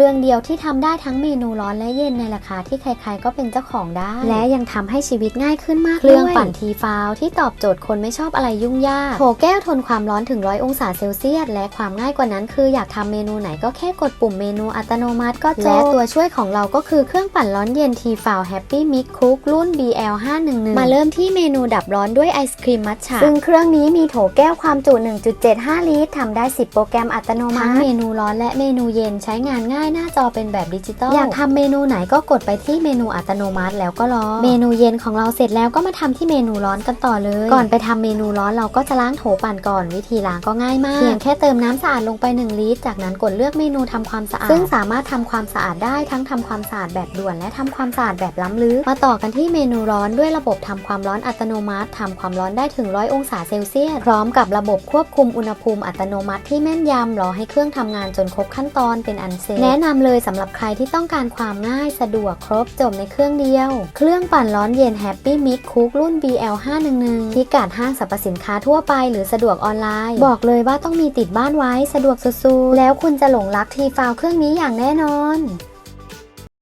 รื่องเดียวที่ทำได้ทั้งเมนูร้อนและเย็นในราคาที่ใครๆก็เป็นเจ้าของได้ และยังทำให้ชีวิตง่ายขึ้นมากเครื่องปั่นทีฟาวที่ตอบโจทย์คนไม่ชอบอะไรยุ่งยากโถแก้วทนความร้อนถึงร้อยองศาเซลเซียสและความง่ายกว่านั้นคืออยากทำเมนูไหนก็แค่กดปุ่มเมนูอัตโนมัติก็จบและตัวช่วยของเราก็คือเครื่องปั่นร้อนเย็นทีฟาวแฮปปี้มิกคุกรุ่น BL 511มาเริ่มที่เมนูดับร้อนด้วยไอศครีมมัทฉะซึ่งเครื่องนี้มีโถแก้วความจุ 1.75 ลิตรทำได้ 10 โปรแกรมอัตโนมัติทั้งเมนูร้อนและเมนูเย็นใช้งานง่ายหน้าจอเป็นแบบดิจิตอลอยากทำเมนูไหนก็กดไปที่เมนูอัตโนมัติแล้วก็รอเมนูเย็นของเราเสร็จแล้วก็มาทำที่เมนูร้อนกันต่อเลย ก่อนไปทำเมนูร้อนเราก็จะล้างโถปั่นก่อนวิธีล้างก็ง่ายมากเพียงแค่เติมน้ำสะอาดลงไป 1 ลิตร จากนั้นกดเลือกเมนูทำความสะอาด ซึ่งสามารถทำความสะอาดได้ทั้งทำความสะอาดแบบด่วน และทำความสะอาดแบบล้ำลึกมาต่อกันที่เมนูร้อนด้วยระบบทำความร้อนอัตโนมัติทำความร้อนได้ถึง100องศาเซลเซียสพร้อมกับระบบควบคุมอุณหภูมิอัตโนมัติที่แม่นยำรอให้เครื่องทำงานจนครบขั้นตอนเป็นอันเสร็จแนะนำเลยสำหรับใครที่ต้องการความง่ายสะดวกครบจบในเครื่องเดียว เครื่องปั่นร้อนเย็น Happy Mix Cook รุ่น BL 511 ที่กาดห้างสรรพสินค้าทั่วไปหรือสะดวกออนไลน์ บอกเลยว่าต้องมีติดบ้านไว้สะดวกสุดๆ แล้วคุณจะหลงรักทีฟาวเครื่องนี้อย่างแน่นอน